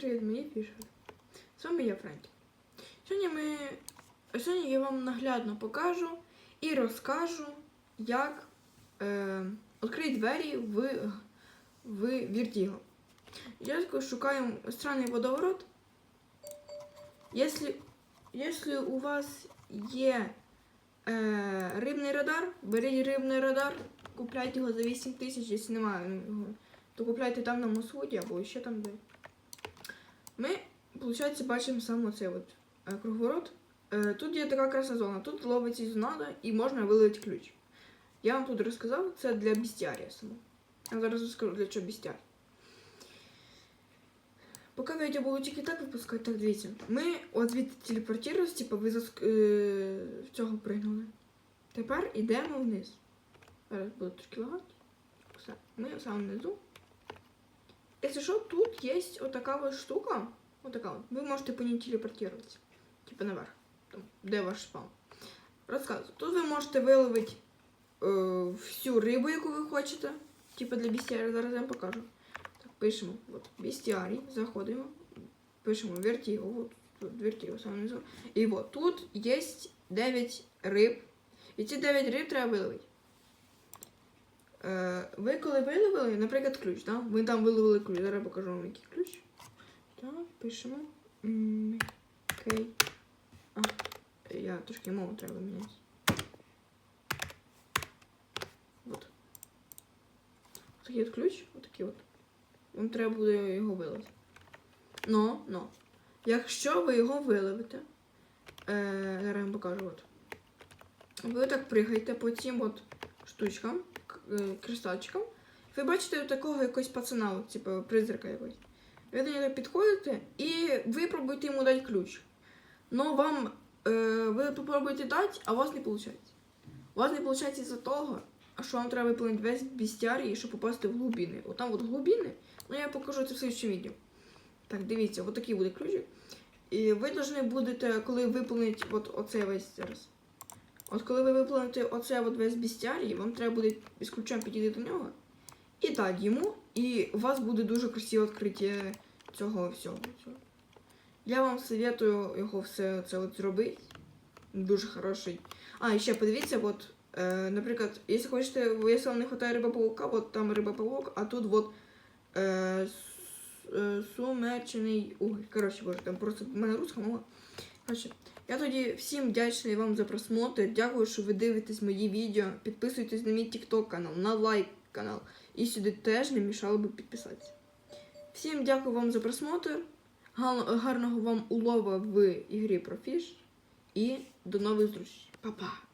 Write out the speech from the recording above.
привіт, мої фішери. З вами я Френкі. Сьогодні ми. Сьогодні я вам наглядно покажу і розкажу, як е, відкрити двері в, в Vertigo. Я шукаю странний водоворот. Якщо, у вас є е, рибний радар, беріть рибний радар, купляйте його за 8 тисяч, якщо немає його, то купляйте там на Мосфуді або ще там де. Ми, виходить, бачимо саме цей от е, круговорот. Е, тут є така красна зона, тут ловиться зонада і можна вилити ключ. Я вам тут розказав, це для бістіарія само. Я зараз розкажу, для чого бістіарій. Поки відео було тільки так випускати, так дивіться. Ми от від телепортувалися, типу, ви заск... е... цього пригнули. Тепер йдемо вниз. Зараз буду трошки лагати. Все. Ми самому внизу. Якщо що, тут є отака от штука. Отака от. Ви можете по ній телепортуватися. Типа наверх. Там, де ваш спам. Розказую. Тут ви можете виловити е, всю рибу, яку ви хочете. Типа для бістіарія. Зараз я вам покажу. Так, пишемо. От, бістіарій. Заходимо. Пишемо вертіго. От, тут вертіго саме внизу. І от тут є 9 риб. І ці 9 риб треба виловити. Е, ви коли виловили, наприклад, ключ, да? ви там виловили ключ. Зараз покажу вам який ключ. Так, пишемо. Окей. А, я трошки мову треба міняти. От. Такий от ключ, отакий от. Вам треба буде його вилити. Но, но. Якщо ви його виловите, е, зараз вам покажу от. Ви так пригаєте по цим от штучкам, е. Ви бачите такого якогось пацана, типу призрака якогось. Ви до нього підходите і ви пробуєте йому дати ключ. Но вам е, ви попробуєте дати, а у вас не виходить. У вас не виходить із-за того, що вам треба виповнити весь бістіарій, щоб попасти в глибини. Отам от глибини, ну я покажу це в слідчому відео. Так, дивіться, от такий буде ключик. І ви повинні будете, коли виповнити от оцей весь зараз. От коли ви виповните оце от весь бістіарій, вам треба буде з ключем підійти до нього і дати йому, і у вас буде дуже красиве відкриття цього всього. Я вам советую його все це от зробити. Дуже хороший. А, і ще подивіться, от, е, наприклад, якщо хочете, якщо вам не вистачає риба паука, от там риба павук, а тут от е, е, сумерчений уголь. Коротше, боже, там просто в мене русська мова. Я тоді всім вдячний вам за просмотр. Дякую, що ви дивитесь мої відео. Підписуйтесь на мій TikTok канал, на лайк канал. І сюди теж не мішало би підписатися. Всім дякую вам за просмотр. Гарного вам улова в ігрі Профіш. І до нових зустрічей. Па-па!